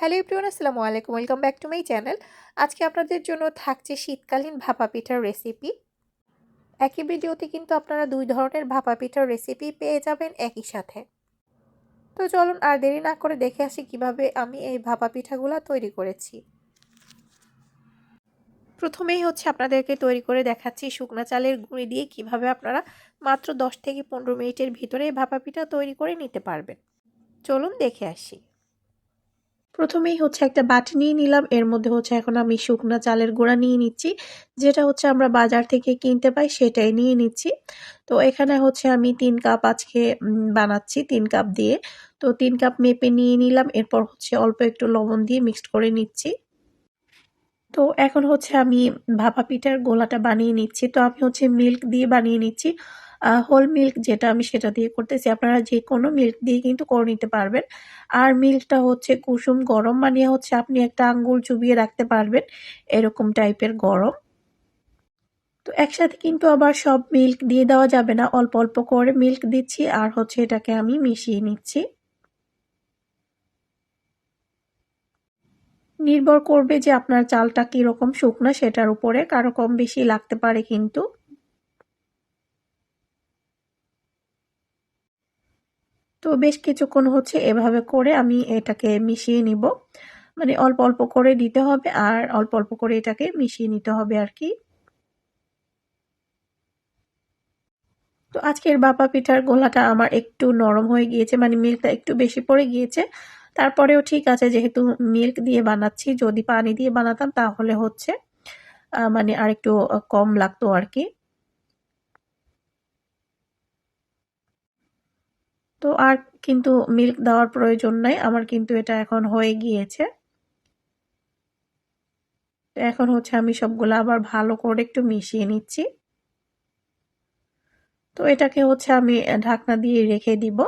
Hello everyone, আসসালামু আলাইকুম। Welcome back to my channel আজকে আপনাদের জন্য থাকছে শীতকালীন ভাপা পিঠার রেসিপি একই ভিডিওতে কিন্তু আপনারা দুই ধরনের ভাপা পিঠার রেসিপি পেয়ে যাবেন একই সাথে। তো চলুন আর দেরি না করে দেখে আসি কীভাবে আমি এই ভাপা পিঠাগুলো তৈরি করেছি। প্রথমেই হচ্ছে আপনাদেরকে তৈরি করে দেখাচ্ছি শুকনা চালের গুঁড়ি দিয়ে কীভাবে আপনারা মাত্র দশ থেকে পনেরো মিনিটের ভিতরে ভাপা পিঠা তৈরি করে নিতে পারবেন। চলুন দেখে আসি। প্রথমেই হচ্ছে একটা বাটি নিয়ে নিলাম, এর মধ্যে হচ্ছে এখন আমি শুকনো চালের গুঁড়া নিয়ে নিচ্ছি, যেটা হচ্ছে আমরা বাজার থেকে কিনতে পাই সেটাই নিয়ে নিচ্ছি। তো এখানে হচ্ছে আমি তিন কাপ আজকে বানাচ্ছি তিন কাপ দিয়ে। তো তিন কাপ মেপে নিয়ে নিলাম, এরপর হচ্ছে অল্প একটু লবণ দিয়ে মিক্সড করে নিচ্ছি। তো এখন হচ্ছে আমি ভাপা পিঠার গোলাটা বানিয়ে নিচ্ছি। তো আমি হচ্ছে মিল্ক দিয়ে বানিয়ে নিচ্ছি। হোল মিল্ক যেটা আমি সেটা দিয়ে করতেছি। আপনারা যে কোনো মিল্ক দিয়ে কিন্তু করে নিতে পারবেন। আর মিল্কটা হচ্ছে কুসুম গরম বানিয়ে হচ্ছে আপনি একটা আঙ্গুল চুবিয়ে রাখতে পারবেন এরকম টাইপের গরম। তো একসাথে কিন্তু আবার সব মিল্ক দিয়ে দেওয়া যাবে না। অল্প অল্প করে মিল্ক দিচ্ছি আর হচ্ছে এটাকে আমি মিশিয়ে নিচ্ছি। নির্ভর করবে যে আপনার চালটা কীরকম শুকনা সেটার উপরে, কারও কম বেশি লাগতে পারে কিন্তু। তো বেশ কিছুক্ষণ হচ্ছে এভাবে করে আমি এটাকে মিশিয়ে নিব। মানে অল্প অল্প করে দিতে হবে আর অল্প অল্প করে এটাকে মিশিয়ে নিতে হবে আর কি। তো আজকের বাপা পিঠার গোলাটা আমার একটু নরম হয়ে গিয়েছে মানে মিল্কটা একটু বেশি পড়ে গিয়েছে। তারপরেও ঠিক আছে, যেহেতু মিল্ক দিয়ে বানাচ্ছি, যদি পানি দিয়ে বানাতাম তাহলে হচ্ছে মানে আর একটু কম লাগতো আর কি। তো আর কিন্তু মিল্ক দেওয়ার প্রয়োজন নাই। আমার কিন্তু এটা এখন হয়ে গিয়েছে। এখন হচ্ছে আমি সবগুলো আবার ভালো করে একটু মিশিয়ে নিচ্ছি। তো এটাকে হচ্ছে আমি ঢাকনা দিয়ে রেখে দিব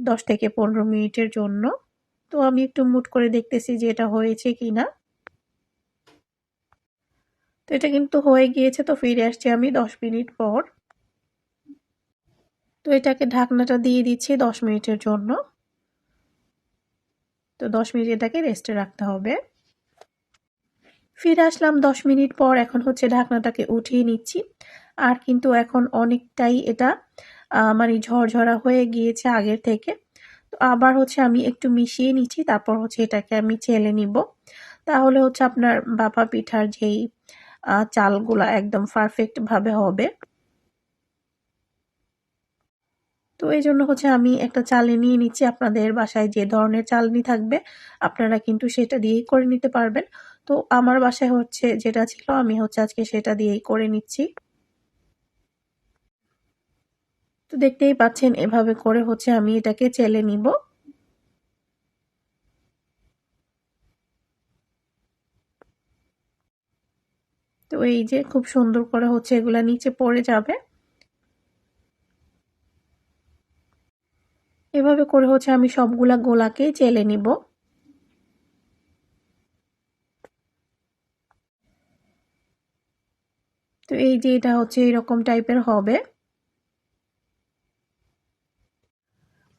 দশ থেকে পনেরো মিনিটের জন্য। তো আমি একটু মুট করে দেখতেছি যে এটা হয়েছে কি না তো এটা কিন্তু হয়ে গিয়েছে, তো ফিরে আসছি আমি দশ মিনিট পর। তো এটাকে ঢাকনাটা দিয়ে দিচ্ছি দশ মিনিটের জন্য। তো দশ মিনিট এটাকে রেস্টে রাখতে হবে। ফিরে আসলাম দশ মিনিট পর, এখন হচ্ছে ঢাকনাটাকে উঠিয়ে নিচ্ছি। আর কিন্তু এখন অনেকটাই এটা মানে ঝরঝরা হয়ে গিয়েছে আগের থেকে। তো আবার হচ্ছে আমি একটু মিশিয়ে নিচ্ছি, তারপর হচ্ছে এটাকে আমি চেলে নিব। তাহলে হচ্ছে আপনার বাপা পিঠার যেই চালগুলা একদম পারফেক্টভাবে হবে। তো এই জন্য হচ্ছে আমি একটা চালনি নিয়ে নিচ্ছি আপনাদের বাসায় যে ধরনের চালনি থাকবে, আপনারা কিন্তু সেটা দিয়েই করে নিতে পারবেন। তো আমার বাসায় হচ্ছে যেটা ছিল আমি হচ্ছে আজকে সেটা দিয়েই করে নিচ্ছি। তো দেখতেই পাচ্ছেন এভাবে করে হচ্ছে আমি এটাকে চেলে নিব। তো এই যে খুব সুন্দর করে হচ্ছে এগুলা নিচে পড়ে যাবে। এভাবে করে হচ্ছে আমি সবগুলা গোলাকে চেলে নিব। তো এই যে এটা হচ্ছে এরকম টাইপের হবে।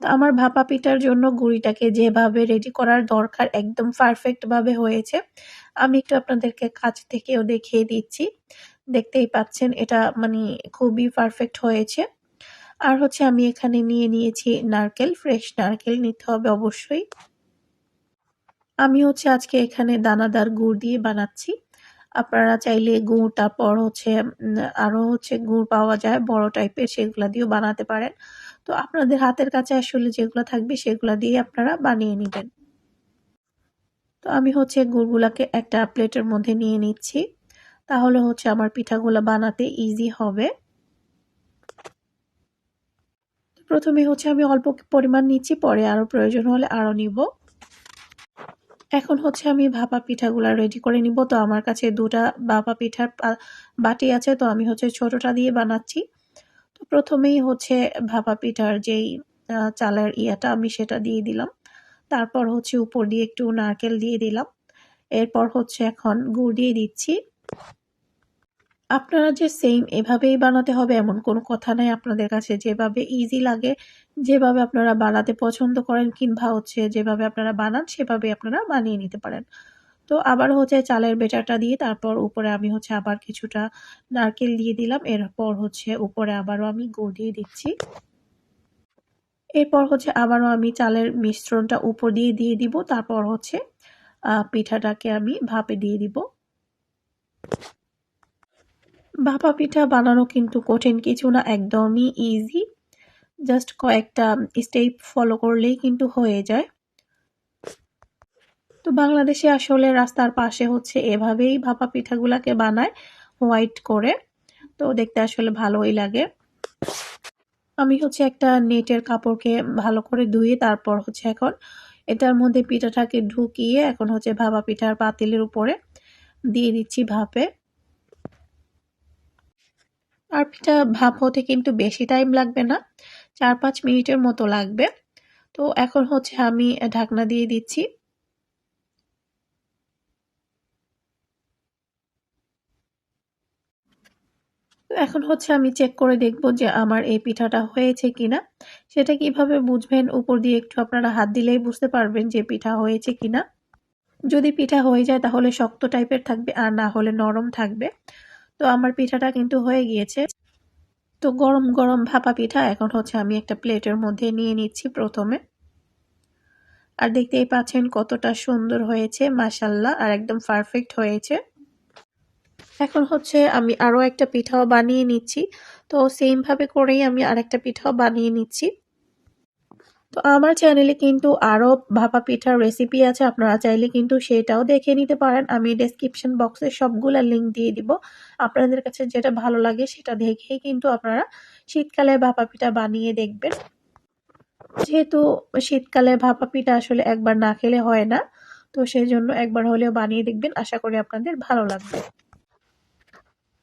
তো আমার ভাপা পিঠার জন্য গুড়িটাকে যেভাবে রেডি করার দরকার একদম পারফেক্টভাবে হয়েছে। আমি একটু আপনাদেরকে কাছ থেকেও দেখিয়ে দিচ্ছি। দেখতেই পাচ্ছেন এটা মানে খুবই পারফেক্ট হয়েছে। আর হচ্ছে আমি এখানে নিয়ে নিয়েছি নারকেল, ফ্রেশ নারকেল নিতে হবে অবশ্যই। আমি হচ্ছে আজকে এখানে দানাদার গুড় দিয়ে বানাচ্ছি। আপনারা চাইলে গুড়, তারপর হচ্ছে আরও হচ্ছে গুড় পাওয়া যায়, বড় টাইপের সেগুলো দিয়েও বানাতে পারেন। তো আপনাদের হাতের কাছে আসলে যেগুলো থাকবে সেগুলো দিয়ে আপনারা বানিয়ে নেবেন। তো আমি হচ্ছে গুড়গুলাকে একটা প্লেটের মধ্যে নিয়ে নিচ্ছি। তাহলে হচ্ছে আমার পিঠাগুলো বানাতে ইজি হবে। প্রথমে হচ্ছে আমি অল্প পরিমাণ নিচ্ছি, পরে আরও প্রয়োজন হলে আরও নিব। এখন হচ্ছে আমি ভাপা পিঠাগুলা রেডি করে নিব। তো আমার কাছে দুটা ভাপা পিঠার বাটি আছে, তো আমি হচ্ছে ছোটটা দিয়ে বানাচ্ছি। তো প্রথমেই হচ্ছে ভাপা পিঠার যেই চালের ইয়াটা আমি সেটা দিয়ে দিলাম। তারপর হচ্ছে উপর দিয়ে একটু নারকেল দিয়ে দিলাম। এরপর হচ্ছে এখন গুড় দিয়ে দিচ্ছি। আপনারা যে সেম এভাবেই বানাতে হবে এমন কোনো কথা নাই আপনাদের কাছে। যেভাবে ইজি লাগে, যেভাবে আপনারা বানাতে পছন্দ করেন কিংবা হচ্ছে যেভাবে আপনারা বানান, সেভাবে আপনারা বানিয়ে নিতে পারেন। তো আবার হচ্ছে চালের বেটারটা দিয়ে তারপর উপরে আমি হচ্ছে আবার কিছুটা নারকেল দিয়ে দিলাম। এরপর হচ্ছে উপরে আবারও আমি গুড় দিয়ে দিচ্ছি। এরপর হচ্ছে আবারও আমি চালের মিশ্রণটা উপর দিয়ে দিয়ে দিব। তারপর হচ্ছে পিঠাটাকে আমি ভাপে দিয়ে দিব। ভাপা পিঠা বানানো কিন্তু কঠিন কিছু না, একদমই ইজি জাস্ট কয়েকটা স্টেপ ফলো করলেই কিন্তু হয়ে যায়। তো বাংলাদেশে আসলে রাস্তার পাশে হচ্ছে এভাবেই ভাপা পিঠাগুলাকে বানায় হোয়াইট করে। তো দেখতে আসলে ভালোই লাগে। আমি হচ্ছে একটা নেটের কাপড়কে ভালো করে ধুয়ে তারপর হচ্ছে এখন এটার মধ্যে পিঠাটাকে ঢুকিয়ে এখন হচ্ছে ভাপা পিঠার পাতিলের উপরে দিয়ে দিচ্ছি ভাপে। আর পিঠা ভাপ হতে কিন্তু বেশি টাইম লাগবে না। চার পাঁচ মিনিটের মতো লাগবে। তো এখন হচ্ছে আমি ঢাকনা দিয়ে দিচ্ছি। এখন হচ্ছে আমি চেক করে দেখব যে আমার এই পিঠাটা হয়েছে কিনা। সেটা কীভাবে বুঝবেন? উপর দিয়ে একটু আপনারা হাত দিলেই বুঝতে পারবেন যে পিঠা হয়েছে কিনা। যদি পিঠা হয়ে যায় তাহলে শক্ত টাইপের থাকবে আর না হলে নরম থাকবে। তো আমার পিঠাটা কিন্তু হয়ে গিয়েছে। তো গরম গরম ভাপা পিঠা এখন হচ্ছে আমি একটা প্লেটের মধ্যে নিয়ে নিচ্ছি প্রথমে। আর দেখতেই পাচ্ছেন কতটা সুন্দর হয়েছে মাসাল্লাহ আর একদম পারফেক্ট হয়েছে। এখন হচ্ছে আমি আরও একটা পিঠাও বানিয়ে নিচ্ছি। তো সেমভাবে করেই আমি আরেকটা পিঠাও বানিয়ে নিচ্ছি। তো আমার চ্যানেলে কিন্তু আরও ভাপা পিঠার রেসিপি আছে, আপনারা চাইলে কিন্তু সেটাও দেখে নিতে পারেন। আমি ডেসক্রিপশন বক্সে সবগুলা লিঙ্ক দিয়ে দিব। আপনাদের কাছে যেটা ভালো লাগে সেটা দেখেই কিন্তু আপনারা শীতকালে ভাপা পিঠা বানিয়ে দেখবেন। যেহেতু শীতকালে ভাপা পিঠা আসলে একবার না খেলে হয় না, তো সেই জন্য একবার হলেও বানিয়ে দেখবেন। আশা করি আপনাদের ভালো লাগবে।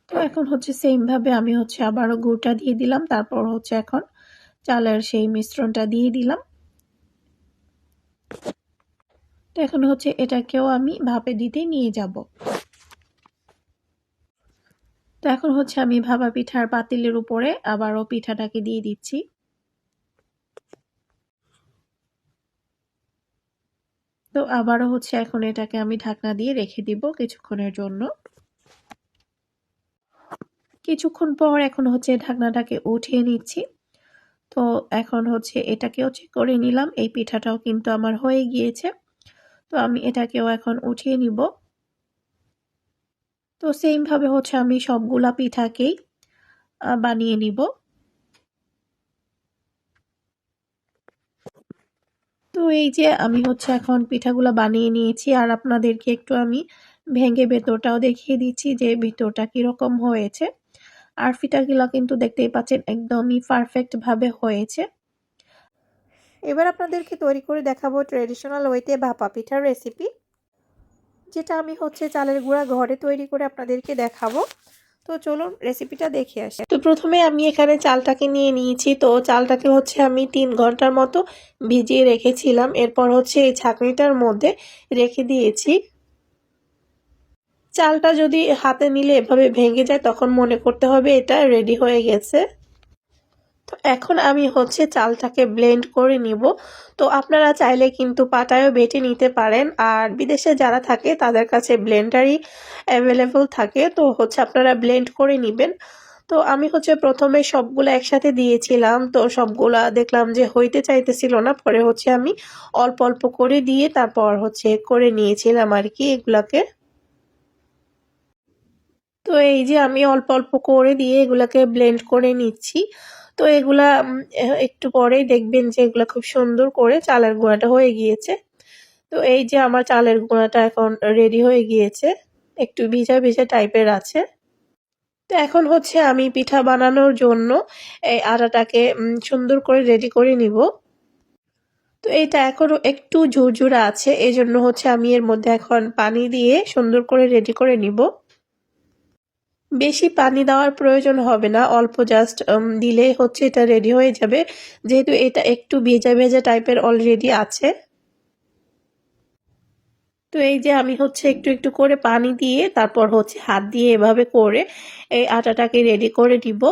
তো এখন হচ্ছে সেমভাবে আমি হচ্ছে আবারও গুড়টা দিয়ে দিলাম। তারপর হচ্ছে এখন চালের সেই মিশ্রণটা দিয়ে দিলাম। তো এখন হচ্ছে এটাকেও আমি ভাপে দিতে নিয়ে যাব। তো এখন হচ্ছে আমি ভাপা পিঠার পাতিলের উপরে আবারও পিঠাটাকে দিয়ে দিচ্ছি। তো আবারও হচ্ছে এখন এটাকে আমি ঢাকনা দিয়ে রেখে দিব কিছুক্ষণের জন্য। কিছুক্ষণ পর এখন হচ্ছে ঢাকনাটাকে উঠিয়ে নিচ্ছি। তো এখন হচ্ছে এটাকেও চেক করে নিলাম। এই পিঠাটাও কিন্তু আমার হয়ে গিয়েছে। তো আমি এটাকেও এখন উঠিয়ে নিব। তো সেমভাবে হচ্ছে আমি সবগুলা পিঠাকেই বানিয়ে নিব। তো এই যে আমি হচ্ছে এখন পিঠাগুলো বানিয়ে নিয়েছি। আর আপনাদেরকে একটু আমি ভেঙে ভেতরটাও দেখিয়ে দিচ্ছি যে ভেতরটা কীরকম হয়েছে। আর ফিটাগুলো কিন্তু দেখতেই পাচ্ছেন একদমই পারফেক্টভাবে হয়েছে। এবার আপনাদেরকে তৈরি করে দেখাবো ট্রেডিশনাল ওয়েতে ভাপা পিঠার রেসিপি যেটা আমি হচ্ছে চালের গুঁড়া ঘরে তৈরি করে আপনাদেরকে দেখাবো। তো চলুন রেসিপিটা দেখে আসি। তো প্রথমে আমি এখানে চালটাকে নিয়ে নিয়েছি। তো চালটাকে হচ্ছে আমি তিন ঘণ্টার মতো ভিজিয়ে রেখেছিলাম। এরপর হচ্ছে এই ছাঁকনিটার মধ্যে রেখে দিয়েছি। চালটা যদি হাতে নিলে এভাবে ভেঙে যায়, তখন মনে করতে হবে এটা রেডি হয়ে গেছে। তো এখন আমি হচ্ছে চালটাকে ব্লেন্ড করে নিব। তো আপনারা চাইলে কিন্তু পাটায়ও বেটে নিতে পারেন। আর বিদেশে যারা থাকে, তাদের কাছে ব্লেন্ডারই অ্যাভেলেবল থাকে। তো হচ্ছে আপনারা ব্লেন্ড করে নেবেন। তো আমি হচ্ছে প্রথমে সবগুলো একসাথে দিয়েছিলাম। তো সবগুলা দেখলাম যে হইতে চাইতেছিল না। পরে হচ্ছে আমি অল্প অল্প করে দিয়ে তারপর হচ্ছে করে নিয়েছিলাম আর কি এগুলাকে। তো এই যে আমি অল্প অল্প করে দিয়ে এগুলাকে ব্লেন্ড করে নিচ্ছি। তো এগুলা একটু পরেই দেখবেন যে এগুলা খুব সুন্দর করে চালের গুঁড়াটা হয়ে গিয়েছে। তো এই যে আমার চালের গুঁড়াটা এখন রেডি হয়ে গিয়েছে, একটু ভিজা ভিজা টাইপের আছে। তো এখন হচ্ছে আমি পিঠা বানানোর জন্য এই আটাটাকে সুন্দর করে রেডি করে নিব। তো এটা এখনও একটু ঝুরঝুরা আছে এই জন্য হচ্ছে আমি এর মধ্যে এখন পানি দিয়ে সুন্দর করে রেডি করে নিব। বেশি পানি দেওয়ার প্রয়োজন হবে না, অল্প জাস্ট দিলে হচ্ছে এটা রেডি হয়ে যাবে। যেহেতু এটা একটু ভেজা ভেজা টাইপের অলরেডি আছে। তো এই যে আমি হচ্ছে একটু একটু করে পানি দিয়ে, তারপর হচ্ছে হাত দিয়ে এভাবে করে এই আটাটাকে রেডি করে দিব।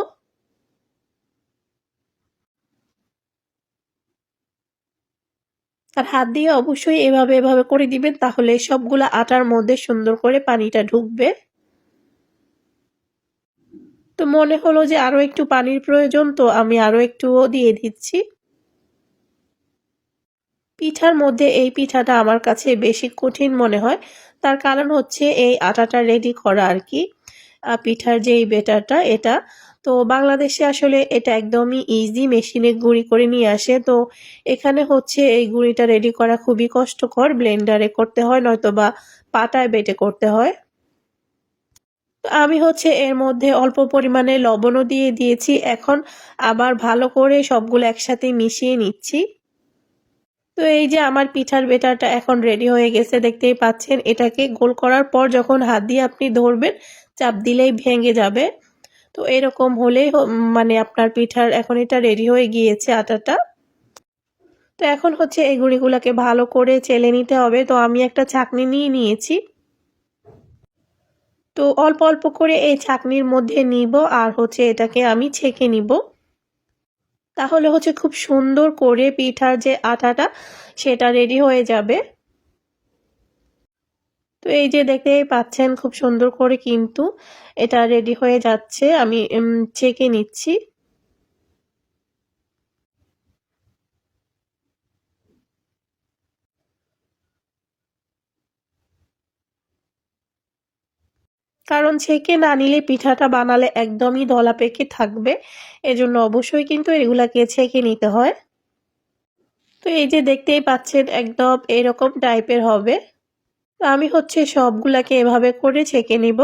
আর হাত দিয়ে অবশ্যই এভাবে এভাবে করে দিবেন, তাহলে সবগুলা আটার মধ্যে সুন্দর করে পানিটা ঢুকবে। তো মনে হলো যে আরও একটু পানির প্রয়োজন, তো আমি আরও একটুও দিয়ে দিচ্ছি। পিঠার মধ্যে এই পিঠাটা আমার কাছে বেশি কঠিন মনে হয়। তার কারণ হচ্ছে এই আটাটা রেডি করা আর কি পিঠার যে এই বেটারটা এটা। তো বাংলাদেশে আসলে এটা একদমই ইজি মেশিনে গুঁড়ি করে নিয়ে আসে। তো এখানে হচ্ছে এই গুঁড়িটা রেডি করা খুবই কষ্টকর ব্লেন্ডারে করতে হয় নয়তো বা পাটায় বেটে করতে হয়। আমি হচ্ছে এর মধ্যে অল্প পরিমাণে লবণও দিয়ে দিয়েছি। এখন আবার ভালো করে সবগুলো একসাথে মিশিয়ে নিচ্ছি। তো এই যে আমার পিঠার বেটারটা এখন রেডি হয়ে গেছে, দেখতেই পাচ্ছেন, এটাকে গোল করার পর যখন হাত দিয়ে আপনি ধরবেন, চাপ দিলেই ভেঙে যাবে। তো এরকম হলেই মানে আপনার পিঠার এখন এটা রেডি হয়ে গিয়েছে আটাটা। তো এখন হচ্ছে এই গুঁড়িগুলোকে ভালো করে চেলে নিতে হবে। তো আমি একটা ছাকনি নিয়ে নিয়েছি। তো অল্প অল্প করে এই ছাকনির মধ্যে নিব আর হচ্ছে এটাকে আমি ছেঁকে নিব। তাহলে হচ্ছে খুব সুন্দর করে পিঠার যে আটাটা সেটা রেডি হয়ে যাবে। তো এই যে দেখতেই পাচ্ছেন খুব সুন্দর করে কিন্তু এটা রেডি হয়ে যাচ্ছে। আমি ছেঁকে নিচ্ছি। কারণ ছেঁকে না নিলে পিঠাটা বানালে একদমই দলা পেকে থাকবে। এজন্য অবশ্যই কিন্তু এগুলাকে ছেঁকে নিতে হয়। তো এই যে দেখতেই পাচ্ছেন একদম এরকম টাইপের হবে। আমি হচ্ছে সবগুলাকে এভাবে করে ছেঁকে নিব।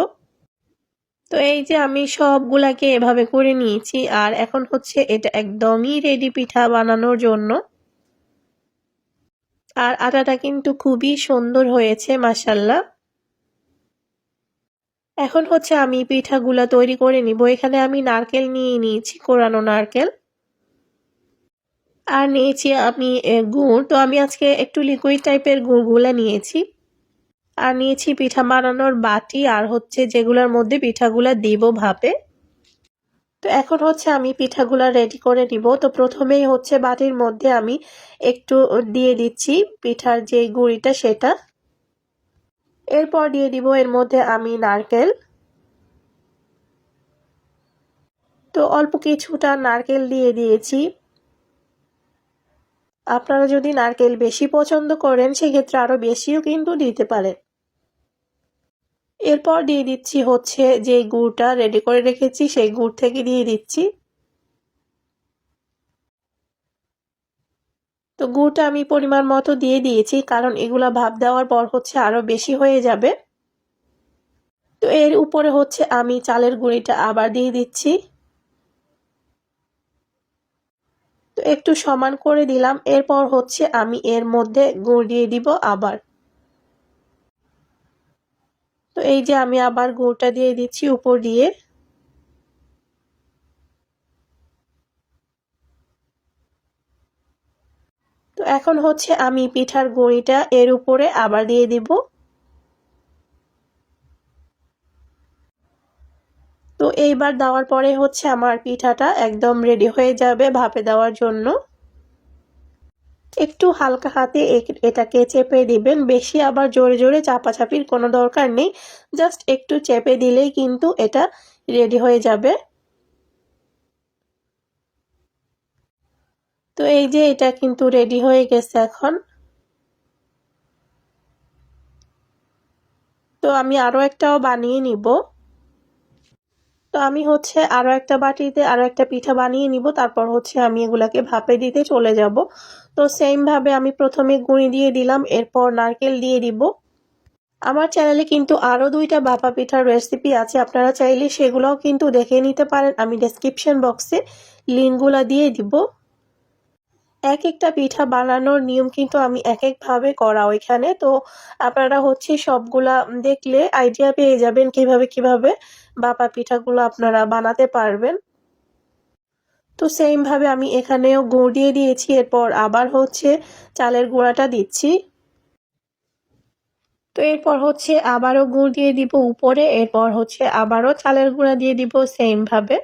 তো এই যে আমি সবগুলাকে এভাবে করে নিয়েছি আর এখন হচ্ছে এটা একদমই রেডি পিঠা বানানোর জন্য। আর আটাটা কিন্তু খুবই সুন্দর হয়েছে মাসাল্লাহ এখন হচ্ছে আমি পিঠাগুলা তৈরি করে নিব। এখানে আমি নারকেল নিয়ে নিয়েছি, কোরানো নারকেল। আর নিয়েছি আমি গুড়। তো আমি আজকে একটু লিকুইড টাইপের গুড়গুলা নিয়েছি। আর নিয়েছি পিঠা বানানোর বাটি আর হচ্ছে যেগুলোর মধ্যে পিঠাগুলা দিব ভাপে। তো এখন হচ্ছে আমি পিঠাগুলা রেডি করে নিব। তো প্রথমেই হচ্ছে বাটির মধ্যে আমি একটু দিয়ে দিচ্ছি পিঠার যে গুঁড়িটা সেটা। এরপর দিয়ে দিব এর মধ্যে আমি নারকেল। তো অল্প কিছুটা নারকেল দিয়ে দিয়েছি। আপনারা যদি নারকেল বেশি পছন্দ করেন, সেক্ষেত্রে আরও বেশিও কিন্তু দিতে পারেন। এরপর দিয়ে দিচ্ছি হচ্ছে যে গুড়টা রেডি করে রেখেছি, সেই গুড় থেকে দিয়ে দিচ্ছি। তো গুড়টা আমি পরিমাণ মতো দিয়ে দিয়েছি, কারণ এগুলা ভাপ দেওয়ার পর হচ্ছে আরও বেশি হয়ে যাবে। তো এর উপরে হচ্ছে আমি চালের গুঁড়িটা আবার দিয়ে দিচ্ছি। তো একটু সমান করে দিলাম, এরপর হচ্ছে আমি এর মধ্যে গুড় দিয়ে দিব আবার। তো এই যে আমি আবার গুড়টা দিয়ে দিচ্ছি উপর দিয়ে। তো এখন হচ্ছে আমি পিঠার গুঁড়িটা এর উপরে আবার দিয়ে দিব। তো এইবার দেওয়ার পরে হচ্ছে আমার পিঠাটা একদম রেডি হয়ে যাবে ভাপে দেওয়ার জন্য। একটু হালকা হাতে এটাকে চেপে দিবেন। বেশি আবার জোরে জোরে চাপাচাপির কোনো দরকার নেই। জাস্ট একটু চেপে দিলেই কিন্তু এটা রেডি হয়ে যাবে। তো এই যে এটা কিন্তু রেডি হয়ে গেছে এখন। তো আমি আরও একটাও বানিয়ে নিব। তো আমি হচ্ছে আরও একটা বাটিতে আরও একটা পিঠা বানিয়ে নিব, তারপর হচ্ছে আমি এগুলাকে ভাপে দিতে চলে যাব। তো সেম ভাবে আমি প্রথমে গুঁড়ি দিয়ে দিলাম, এরপর নারকেল দিয়ে দিব। আমার চ্যানেলে কিন্তু আরও দুইটা বাপা পিঠার রেসিপি আছে, আপনারা চাইলে সেগুলোও কিন্তু দেখে নিতে পারেন। আমি ডেসক্রিপশন বক্সে লিঙ্কগুলা দিয়ে দিব। এক একটা পিঠা বানানোর নিয়ম কিন্তু আমি এক একভাবে করা ওইখানে। তো আপনারা হচ্ছে সবগুলা দেখলে আইডিয়া পেয়ে যাবেন কীভাবে কীভাবে বাপা পিঠাগুলো আপনারা বানাতে পারবেন। তো সেম ভাবে আমি এখানেও গুড় দিয়ে দিয়েছি, এরপর আবার হচ্ছে চালের গুঁড়াটা দিচ্ছি। তো এরপর হচ্ছে আবারও গুড় দিয়ে দিব উপরে, এরপর হচ্ছে আবারও চালের গুঁড়া দিয়ে দিব সেম ভাবে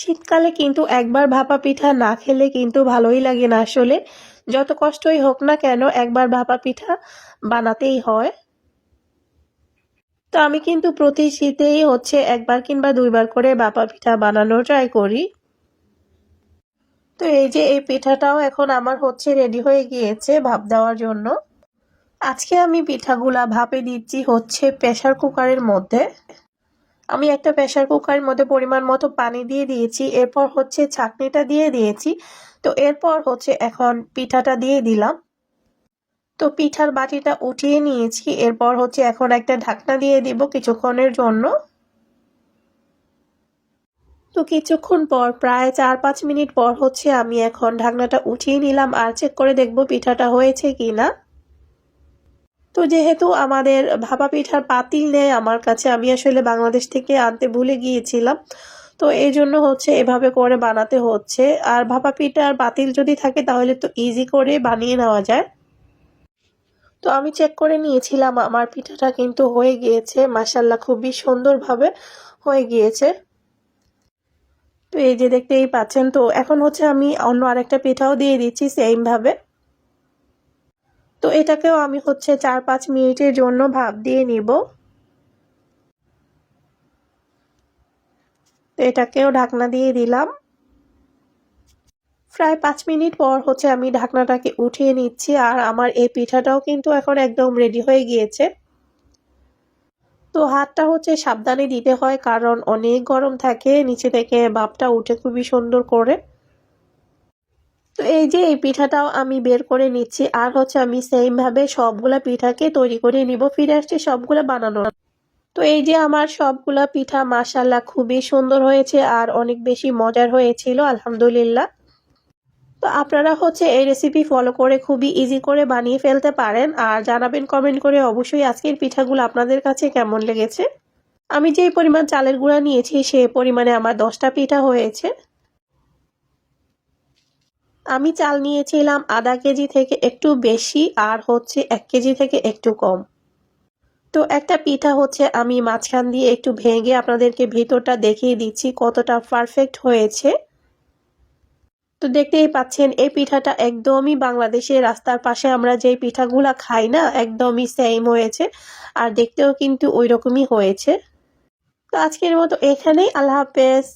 শীতকালে কিন্তু একবার ভাপা পিঠা না খেলে কিন্তু ভালোই লাগে না আসলে। যত কষ্টই হোক না কেন একবার ভাপা পিঠা বানাতেই হয়। তো আমি কিন্তু প্রতি শীতেই হচ্ছে একবার কিংবা দুইবার করে ভাপা পিঠা বানানোর ট্রাই করি। তো এই যে এই পিঠাটাও এখন আমার হচ্ছে রেডি হয়ে গিয়েছে ভাপ দেওয়ার জন্য। আজকে আমি পিঠাগুলা ভাপে দিচ্ছি হচ্ছে প্রেশার কুকারের মধ্যে। আমি একটা প্রেশার কুকারের মধ্যে পরিমাণ মতো পানি দিয়ে দিয়েছি, এরপর হচ্ছে ছাকনিটা দিয়ে দিয়েছি। তো এরপর হচ্ছে এখন পিঠাটা দিয়ে দিলাম। তো পিঠার বাটিটা উঠিয়ে নিয়েছি, এরপর হচ্ছে এখন একটা ঢাকনা দিয়ে দিব কিছুক্ষণের জন্য। তো কিছুক্ষণ পর, প্রায় চার পাঁচ মিনিট পর হচ্ছে আমি এখন ঢাকনাটা উঠিয়ে নিলাম আর চেক করে দেখব পিঠাটা হয়েছে কি না তো যেহেতু আমাদের ভাপা পিঠার পাতিল নেই, আমার কাছে আমি আসলে বাংলাদেশ থেকে আনতে ভুলে গিয়েছিলাম। তো এই জন্য হচ্ছে এভাবে করে বানাতে হচ্ছে। আর ভাপা পিঠার পাতিল যদি থাকে তাহলে তো ইজি করে বানিয়ে নেওয়া যায়। তো আমি চেক করে নিয়েছিলাম, আমার পিঠাটা কিন্তু হয়ে গিয়েছে মাসাল্লাহ খুবই সুন্দরভাবে হয়ে গিয়েছে। তো এই যে দেখতেই পাচ্ছেন, তো এখন হচ্ছে আমি অন্য আরেকটা পিঠাও দিয়ে দিচ্ছি সেমভাবে তো এটাকেও আমি হচ্ছে চার পাঁচ মিনিটের জন্য ভাপ দিয়ে নিব। তো এটাকেও ঢাকনা দিয়ে দিলাম। প্রায় পাঁচ মিনিট পর হচ্ছে আমি ঢাকনাটাকে উঠিয়ে নিচ্ছি আর আমার এই পিঠাটাও কিন্তু এখন একদম রেডি হয়ে গিয়েছে। তো হাতটা হচ্ছে সাবধানে দিতে হয় কারণ অনেক গরম থাকে, নিচে থেকে বাপটা উঠে খুবই সুন্দর করে। তো এই যে এই পিঠাটাও আমি বের করে নিচ্ছি, আর হচ্ছে আমি সেম ভাবে সবগুলা পিঠাকে তৈরি করে নিব, ফিরে আসছি সবগুলা বানানো তো এই যে আমার সবগুলা পিঠা মাসাল্লাহ খুবই সুন্দর হয়েছে আর অনেক বেশি মজার হয়েছিল, আলহামদুলিল্লাহ। তো আপনারা হচ্ছে এই রেসিপি ফলো করে খুবই ইজি করে বানিয়ে ফেলতে পারেন, আর জানাবেন কমেন্ট করে অবশ্যই আজকের পিঠাগুলো আপনাদের কাছে কেমন লেগেছে। আমি যে পরিমাণ চালের গুঁড়া নিয়েছি, সে পরিমাণে আমার দশটা পিঠা হয়েছে। আমি চাল নিয়েছিলাম আধা কেজি থেকে একটু বেশি আর হচ্ছে এক কেজি থেকে একটু কম। তো একটা পিঠা হচ্ছে আমি মাঝখান দিয়ে একটু ভেঙে আপনাদেরকে ভিতরটা দেখিয়ে দিচ্ছি কতটা পারফেক্ট হয়েছে। তো দেখতেই পাচ্ছেন, এই পিঠাটা একদমই বাংলাদেশের রাস্তার পাশে আমরা যে পিঠাগুলা খাই না, একদমই সেম হয়েছে আর দেখতেও কিন্তু ওই রকমই হয়েছে। তো আজকের মতো এখানেই, আল্লাহ হাফেজ।